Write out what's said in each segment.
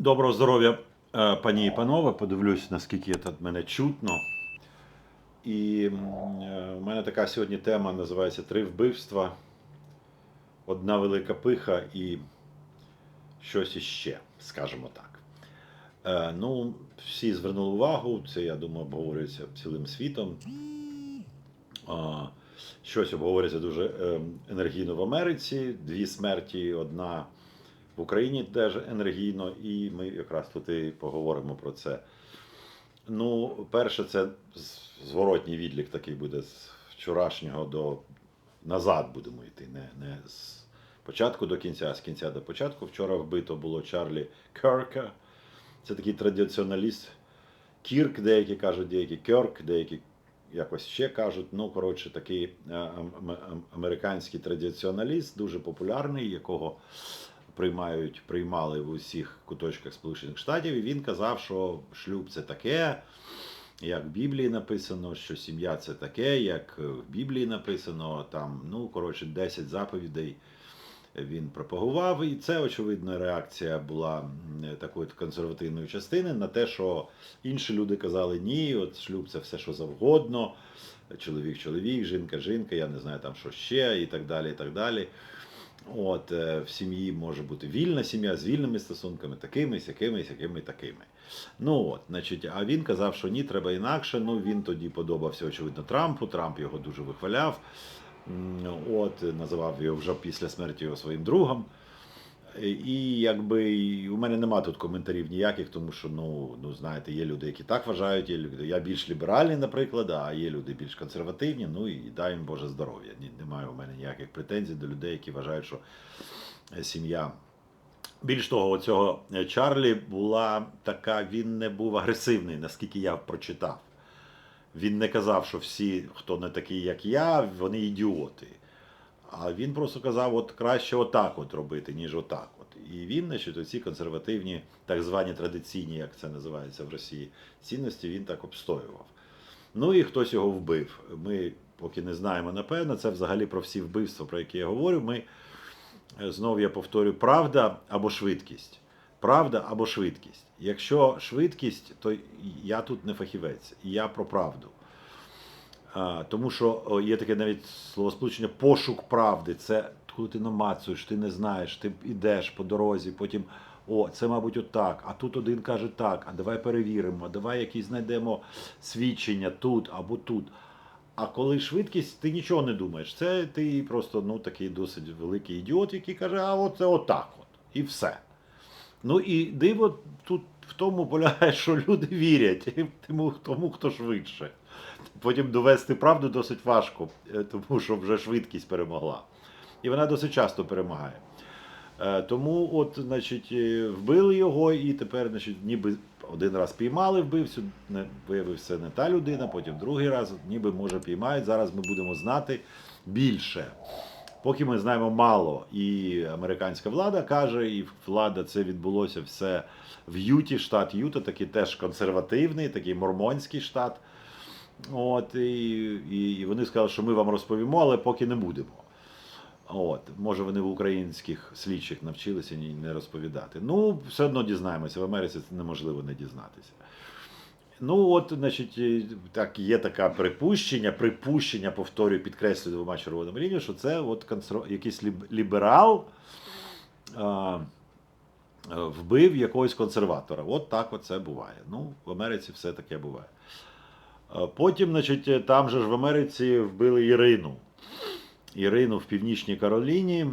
Доброго здоров'я, е, пані і панове. Подивлюсь, наскільки тут мене чутно. І е, у мене така сьогодні тема називається Три вбивства, одна велика пиха і щось іще, скажімо так. Е, Ну, всі звернули увагу, це, я думаю, обговорюється цілим світом. Щось обговорюється дуже е, енергійно в Америці. Дві смерті, одна в Україні теж енергійно, і ми якраз тут і поговоримо про це. Ну, перше, це зворотній відлік такий буде з вчорашнього до назад будемо йти. Не, не з початку до кінця, а з кінця до початку. Вчора вбито було Чарлі Керка. Це такий традиціоналіст. Кірк, деякі кажуть, деякі Керк, деякі якось ще кажуть. Ну, коротше, такий е, ам- ам- американський традиціоналіст, дуже популярний, якого приймають, приймали в усіх куточках Сполучених Штатів. І він казав, що шлюб це таке, як в Біблії написано, що сім'я це таке, як в Біблії написано. Там, ну, коротше, 10 заповідей він пропагував. І це, очевидно, реакція була такої консервативної частини на те, що інші люди казали, ні, от шлюб це все, що завгодно. Чоловік, чоловік, жінка, жінка, я не знаю там що ще, і так далі. і так далі. От, е, в сім'ї може бути вільна сім'я з вільними стосунками, такими, сякими, сякими, такими. Ну от, значить, а він казав, що ні, треба інакше. Ну він тоді подобався, очевидно, Трампу. Трамп його дуже вихваляв. От, називав його вже після смерті його своїм другом. І якби у мене нема тут коментарів ніяких, тому що ну, ну знаєте, є люди, які так вважають, є люди. Я більш ліберальний, наприклад, а є люди більш консервативні. Ну і дай їм Боже здоров'я. Немає у мене ніяких претензій до людей, які вважають, що е, сім'я. Більш того, цього е, Чарлі була така, він не був агресивний, наскільки я прочитав. Він не казав, що всі, хто не такий, як я, вони ідіоти. А він просто казав, от краще отак от робити, ніж отак. От. І він, значить, оці консервативні, так звані традиційні, як це називається в Росії, цінності, він так обстоював. Ну і хтось його вбив. Ми поки не знаємо, напевно, це взагалі про всі вбивства, про які я говорю. Ми е, знову я повторю, правда або швидкість. Правда або швидкість. Якщо швидкість, то я тут не фахівець, я про правду. Тому що є таке навіть словосполучення пошук правди. Це коли ти намацуєш, ти не знаєш, ти йдеш по дорозі, потім о, це, мабуть, отак. А тут один каже так, а давай перевіримо, давай якісь знайдемо свідчення тут або тут. А коли швидкість, ти нічого не думаєш. Це ти просто ну, такий досить великий ідіот, який каже, а от це отак от. І все. Ну і диво тут в тому полягає, що люди вірять тому хто швидше. Потім довести правду досить важко, е, тому що вже швидкість перемогла. І вона досить часто перемагає. Е, Тому, от, значить, е, вбили його, і тепер, значить, ніби один раз піймали вбивцю, не виявився не та людина, потім другий раз, ніби може піймають. Зараз ми будемо знати більше. Поки ми знаємо мало, і американська влада каже, і влада це відбулося все в Юті, штат Юта, такий теж консервативний, такий мормонський штат. От, і, і, вони сказали, що ми вам розповімо, але поки не будемо. От, може, вони в українських слідчих навчилися не розповідати. Ну, все одно дізнаємося. В Америці це неможливо не дізнатися. Ну, от, значить, так, є таке припущення, припущення, повторюю, підкреслюю двома червоними лініями, що це от консер... якийсь ліб- ліберал а, вбив якогось консерватора. От так от це буває. Ну, в Америці все таке буває. А Потім, значить, там же ж в Америці вбили Ірину. Ірину в Північній Кароліні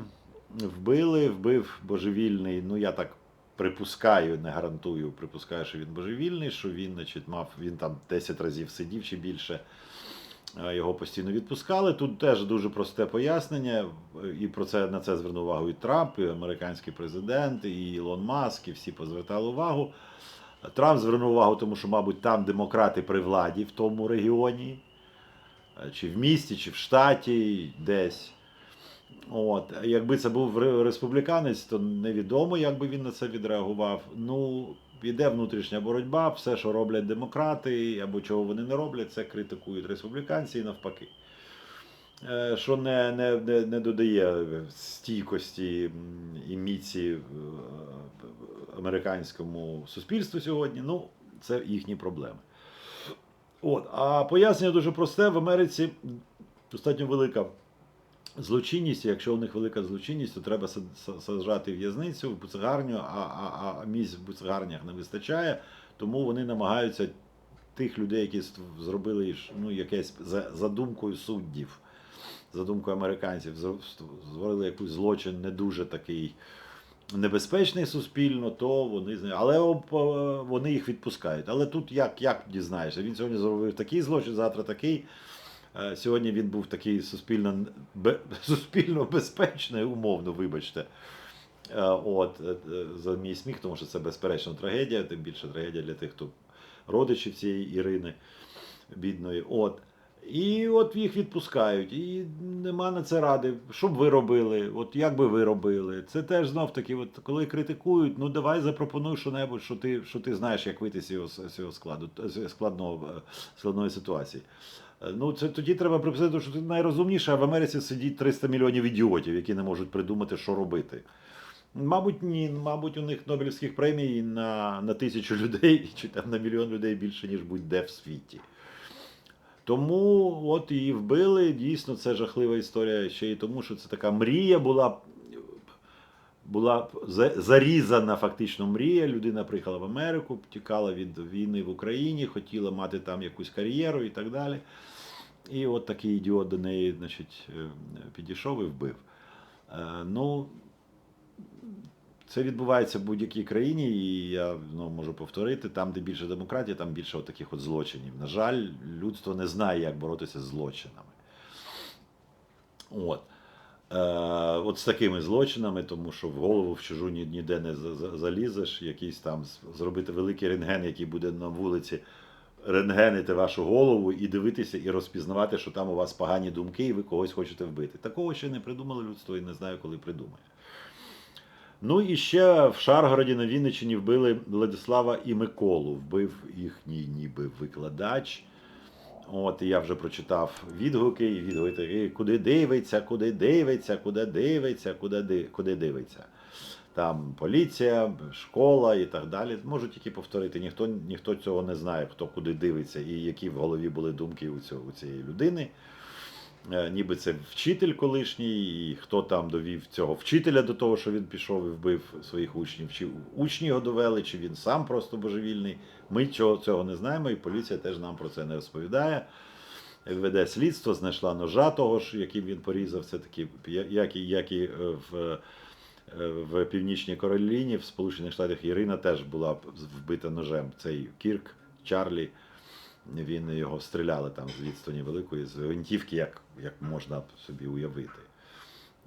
вбили, вбив божевільний. Ну, я так припускаю, не гарантую, припускаю, що він божевільний, що він, значить, мав, він там 10 разів сидів чи більше. Його постійно відпускали. Тут теж дуже просте пояснення, і про це на це звернув увагу і Трамп, і американський президент, і Ілон Маск, і всі позвертали увагу. Трамп звернув увагу, тому що, мабуть, там демократи при владі в тому регіоні, е, чи в місті, чи в штаті, десь. От. Якби це був республіканець, то невідомо, як би він на це відреагував. Ну, іде внутрішня боротьба, все, що роблять демократи, або чого вони не роблять, це критикують республіканці і навпаки. Е, що не, не, не, додає стійкості і міці е, американському суспільству сьогодні. Ну, це їхні проблеми. От, а пояснення дуже просте: в Америці достатньо велика злочинність. Якщо у них велика злочинність, то треба сад- саджати в'язницю, в буцегарню, а, а, а місць в буцегарнях не вистачає, тому вони намагаються тих людей, які зробили ну, якесь за, за думкою суддів, за думкою американців, створили якийсь злочин не дуже такий небезпечний суспільно, то вони але е, вони їх відпускають. Але тут як, як дізнаєшся? Він сьогодні зробив такий злочин, завтра такий. Е, Сьогодні він був такий суспільно, суспільно безпечний, умовно, вибачте. Е, От, за мій сміх, тому що це безперечно трагедія, тим більше трагедія для тих, хто родичів цієї Ірини бідної. От. І от їх відпускають, і нема на це ради. Що б ви робили? От як би ви робили? Це теж знов таки, от коли критикують, ну давай запропонуй що-небудь, що ти, що ти знаєш, як вийти з цього, з цього складу, з складного, е, складної ситуації. Е, Ну, це тоді треба приписати, що ти найрозумніше, а в Америці сидіть 300 мільйонів ідіотів, які не можуть придумати, що робити. Мабуть, ні. Мабуть, у них Нобелівських премій на, на тисячу людей чи там на мільйон людей більше, ніж будь-де в світі. Тому от її вбили. Дійсно, це жахлива історія ще й тому, що це така мрія була. Була зарізана фактично мрія. Людина приїхала в Америку, тікала від війни в Україні, хотіла мати там якусь кар'єру і так далі. І от такий ідіот до неї значить, е, підійшов і вбив. Е, Ну, це відбувається в будь-якій країні, і я ну, можу повторити, там, де більше демократії, там більше от таких от злочинів. На жаль, людство не знає, як боротися з злочинами. От. Е, от з такими злочинами, тому що в голову в чужу ні- ніде не за- за- залізеш, якийсь там зробити великий рентген, який буде на вулиці рентгенити вашу голову і дивитися і розпізнавати, що там у вас погані думки, і ви когось хочете вбити. Такого ще не придумали людство і не знаю, коли придумає. Ну і ще в Шаргороді на Вінниччині вбили Владислава і Миколу. Вбив їхній ніби викладач. От, я вже прочитав відгуки, і відгуки такі, куди дивиться, куди дивиться, куди дивиться, куди, ди- куди дивиться. Там поліція, школа і так далі. Можу тільки повторити, ніхто, ніхто цього не знає, хто куди дивиться і які в голові були думки у, цього, у цієї людини. Е, Ніби це вчитель колишній, і хто там довів цього вчителя до того, що він пішов і вбив своїх учнів, чи учні його довели, чи він сам просто божевільний. Ми цього, цього не знаємо, і поліція теж нам про це не розповідає. Веде слідство, знайшла ножа того ж, яким він порізав. Це такі, як і, як і е, в, е, в Північній Кароліні, в Сполучених Штатах Ірина теж була вбита ножем. Цей Кірк, Чарлі. Він його стріляли там з відстані великої, з гвинтівки, як, як можна собі уявити.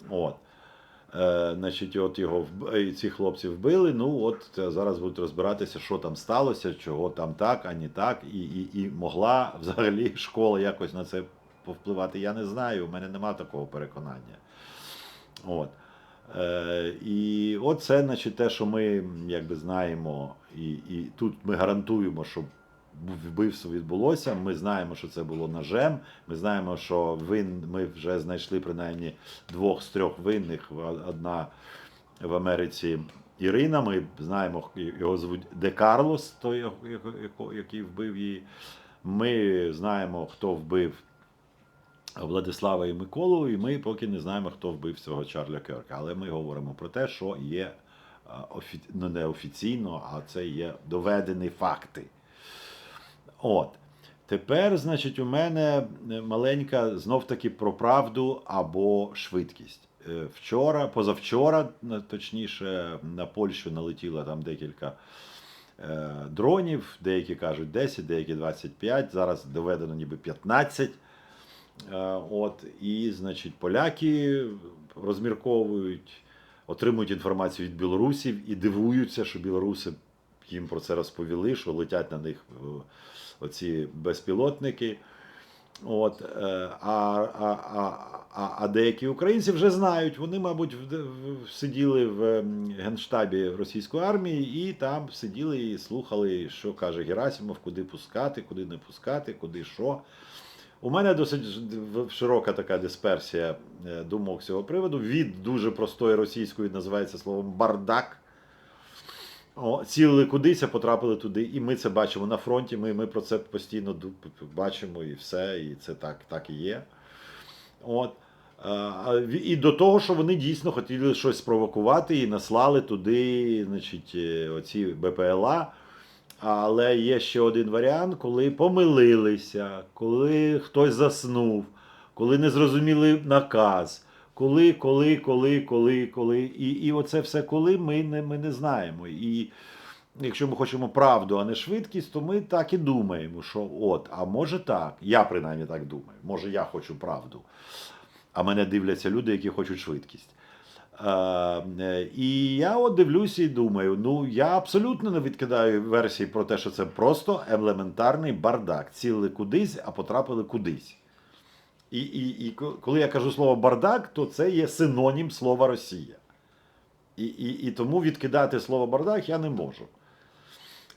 От. Е, значить, от його е, ці хлопці вбили. Ну, от е, зараз будуть розбиратися, що там сталося, чого там так, а не так. І, і, і могла взагалі школа якось на це повпливати. Я не знаю, у мене нема такого переконання. От. Е, і от це, значить, те, що ми якби знаємо, і, і тут ми гарантуємо, що вбивство відбулося. Ми знаємо, що це було ножем. Ми знаємо, що вин, ми вже знайшли принаймні двох з трьох винних. Одна в Америці Ірина. Ми знаємо, його звуть Де Карлос, той, який вбив її. Ми знаємо, хто вбив Владислава і Миколу, і ми поки не знаємо, хто вбив цього Чарля Керка. Але ми говоримо про те, що є ну, не офіційно, а це є доведені факти. От. Тепер, значить, у мене маленька знов таки про правду або швидкість. Е, Вчора, позавчора, точніше, на Польщу налетіло там декілька е, дронів, деякі кажуть 10, деякі 25, зараз доведено ніби 15. Е, От, і, значить, поляки розмірковують, отримують інформацію від білорусів і дивуються, що білоруси їм про це розповіли, що летять на них е, оці безпілотники. От, е, а, а, а, а, деякі українці вже знають, вони, мабуть, сиділи в генштабі російської армії і там сиділи і слухали, що каже Герасимов, куди пускати, куди не пускати, куди що. У мене досить широка така дисперсія е, думок з цього приводу. Від дуже простої російської називається словом бардак. Цілили кудись, а потрапили туди. І ми це бачимо на фронті. Ми, ми про це постійно бачимо і все, і це так, так і є. От. Ві- І до того, що вони дійсно хотіли щось спровокувати і наслали туди, значить, е, оці БПЛА. Але є ще один варіант, коли помилилися, коли хтось заснув, коли не зрозуміли наказ, коли, коли, коли, коли, коли. І, і оце все коли ми не, ми не знаємо. І якщо ми хочемо правду, а не швидкість, то ми так і думаємо, що от, а може так. Я принаймні так думаю. Може, я хочу правду. А мене дивляться люди, які хочуть швидкість. Е, е, І я от дивлюся і думаю: ну я абсолютно не відкидаю версії про те, що це просто елементарний бардак. Цілили кудись, а потрапили кудись. І, і, і коли я кажу слово бардак, то це є синонім слова Росія. І, і, і тому відкидати слово бардак я не можу.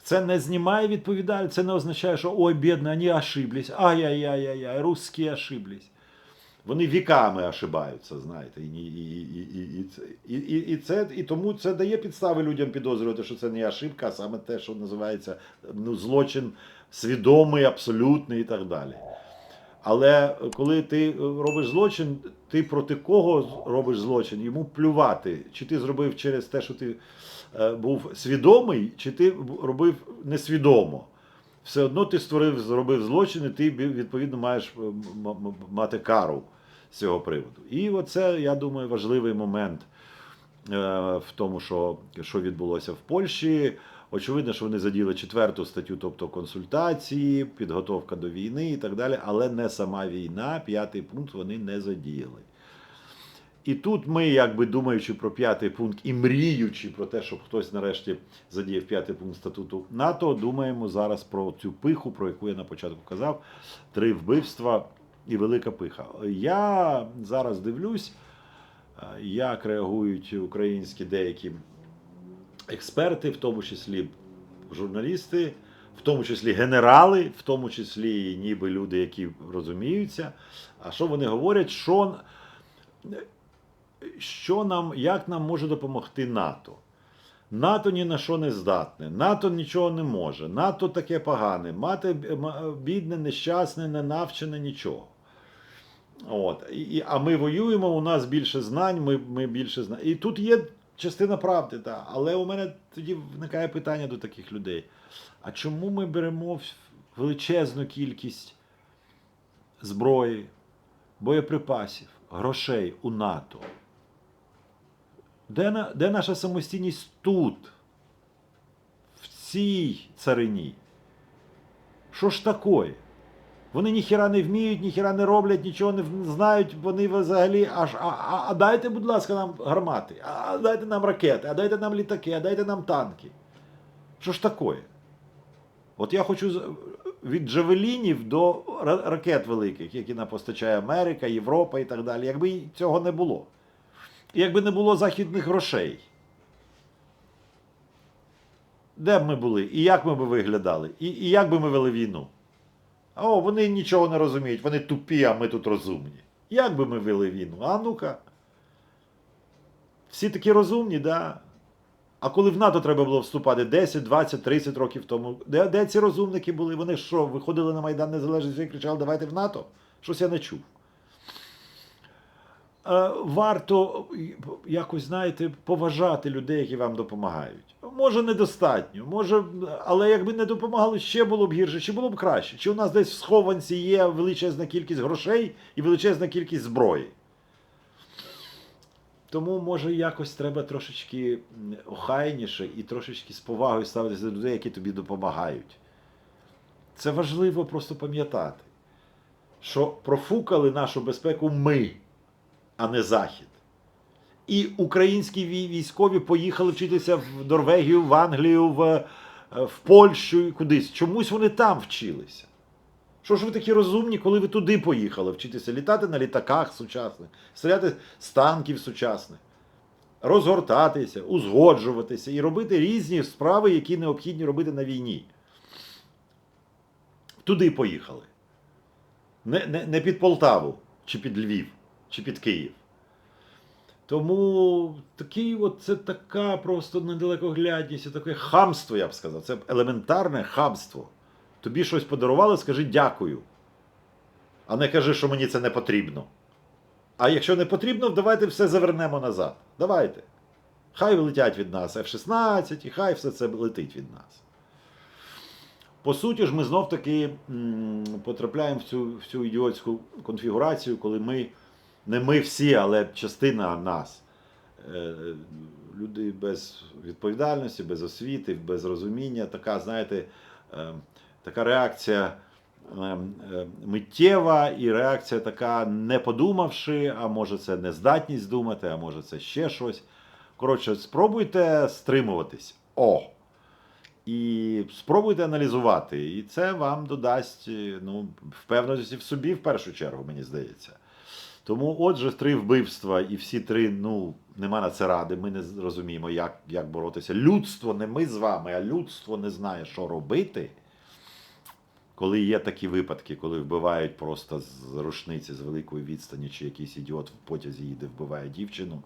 Це не знімає відповідальність, це не означає, що ой, бідно, вони ошиблись. Ай-яй-яй-яй, русські ошиблись. Вони віками ошибаються, знаєте, і, і, і, і, і, і, це, і тому це дає підстави людям підозрювати, що це не ошибка, а саме те, що називається ну, злочин свідомий, абсолютний і так далі. Але коли ти е, робиш злочин, ти проти кого робиш злочин? Йому плювати. Чи ти зробив через те, що ти е, був свідомий, чи ти робив несвідомо. Все одно ти створив, зробив злочин, і ти відповідно маєш е, мати кару з цього приводу. І оце, я думаю, важливий момент в тому, що, що відбулося в Польщі. Очевидно, що вони заділи четверту статтю, тобто консультації, підготовка до війни і так далі, але не сама війна, п'ятий пункт вони не задіяли. І тут ми, якби думаючи про п'ятий пункт і мріючи про те, щоб хтось нарешті задіяв п'ятий пункт статуту НАТО, думаємо зараз про цю пиху, про яку я на початку казав: три вбивства і велика пиха. Я зараз дивлюсь, е, як реагують українські деякі експерти, в тому числі журналісти, в тому числі генерали, в тому числі ніби люди, які розуміються. А що вони говорять, що, що нам, як нам може допомогти НАТО? НАТО ні на що не здатне, НАТО нічого не може, НАТО таке погане, мати бідне, нещасне, не навчене нічого. От. І, а ми воюємо, у нас більше знань, ми, ми більше знаємо. І тут є частина правди, так. але у мене тоді виникає питання до таких людей. А чому ми беремо величезну кількість зброї, боєприпасів, грошей у НАТО? Де, де наша самостійність тут, в цій царині? Що ж такое? Вони ніхіра не вміють, ніхіра не роблять, нічого не знають. Вони взагалі аж. А, а, а дайте, будь ласка, нам гармати, а дайте нам ракети, а дайте нам літаки, а дайте нам танки. Що ж такое? От я хочу від Джавелінів до ракет великих, які нам постачає Америка, Європа і так далі. Якби цього не було. Якби не було західних грошей. Де б ми були? І як ми б виглядали? І, і як би ми вели війну? О, вони нічого не розуміють, вони тупі, а ми тут розумні. Як би ми вели війну? А ну-ка. Всі такі розумні, да. А коли в НАТО треба було вступати 10, 20, 30 років тому, де, де ці розумники були? Вони що, виходили на Майдан Незалежності і кричали, давайте в НАТО? Щось я не чув. Е, Варто якось, знаєте, поважати людей, які вам допомагають. Може, недостатньо, може, але якби не допомагали, ще було б гірше, чи було б краще. Чи у нас десь в схованці є величезна кількість грошей і величезна кількість зброї. Тому, може, якось треба трошечки охайніше і трошечки з повагою ставитися до людей, які тобі допомагають. Це важливо просто пам'ятати, що профукали нашу безпеку ми, а не Захід. І українські військові поїхали вчитися в Норвегію, в Англію, в, в Польщу і кудись. Чомусь вони там вчилися. Що ж ви такі розумні, коли ви туди поїхали вчитися літати на літаках сучасних, стріляти з танків сучасних, розгортатися, узгоджуватися і робити різні справи, які необхідні робити на війні. Туди поїхали. Не, не, не під Полтаву, чи під Львів, чи під Київ. Тому такий от, це така просто недалекоглядність, таке хамство, я б сказав. Це елементарне хамство. Тобі щось подарували, скажи дякую. А не кажи, що мені це не потрібно. А якщо не потрібно, давайте все завернемо назад. Давайте. Хай летять від нас F-16, і хай все це летить від нас. По суті ж, ми знов таки потрапляємо в цю, в цю ідіотську конфігурацію, коли ми, не ми всі, але частина нас, е, люди без відповідальності, без освіти, без розуміння, така, знаєте, е, така реакція е, миттєва і реакція така, не подумавши, а може це нездатність думати, а може це ще щось. Коротше, спробуйте стримуватись. О! І спробуйте аналізувати. І це вам додасть ну, впевненості в собі в першу чергу, мені здається. Тому, отже, три вбивства і всі три, ну, нема на це ради. Ми не розуміємо, як, як боротися. Людство, не ми з вами, а людство не знає, що робити. Коли є такі випадки, коли вбивають просто з рушниці з великої відстані, чи якийсь ідіот в потязі їде, вбиває дівчину,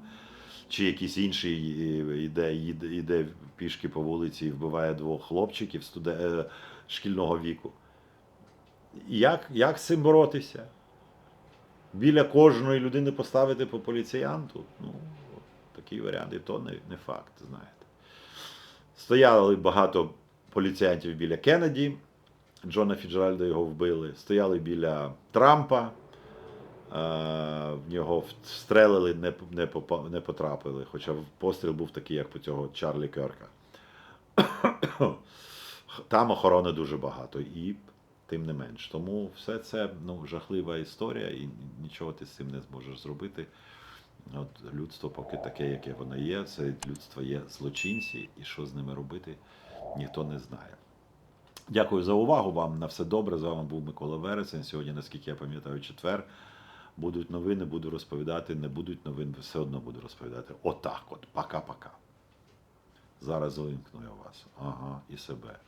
чи якийсь інший е, іде, іде пішки по вулиці і вбиває двох хлопчиків студе, е, шкільного віку. Як, як з цим боротися? Біля кожної людини поставити по поліціянту? Ну, такий варіант, і то не, не факт, знаєте. Стояли багато поліціянтів біля Кеннеді, Джона Фіджеральда його вбили. Стояли біля Трампа, е, в нього встрелили, не, не, не потрапили. Хоча постріл був такий, як по цього Чарлі Керка. Там охорони дуже багато, і тим не менш. Тому все це ну, жахлива історія, і нічого ти з цим не зможеш зробити. От людство поки таке, яке воно є, це людство є злочинці, і що з ними робити, ніхто не знає. Дякую за увагу вам. На все добре. З вами був Микола Вересень. Сьогодні, наскільки я пам'ятаю, четвер. Будуть новини, буду розповідати. Не будуть новин, все одно буду розповідати. Отак от. Пока-пока. Зараз залинкну я вас. Ага, і себе.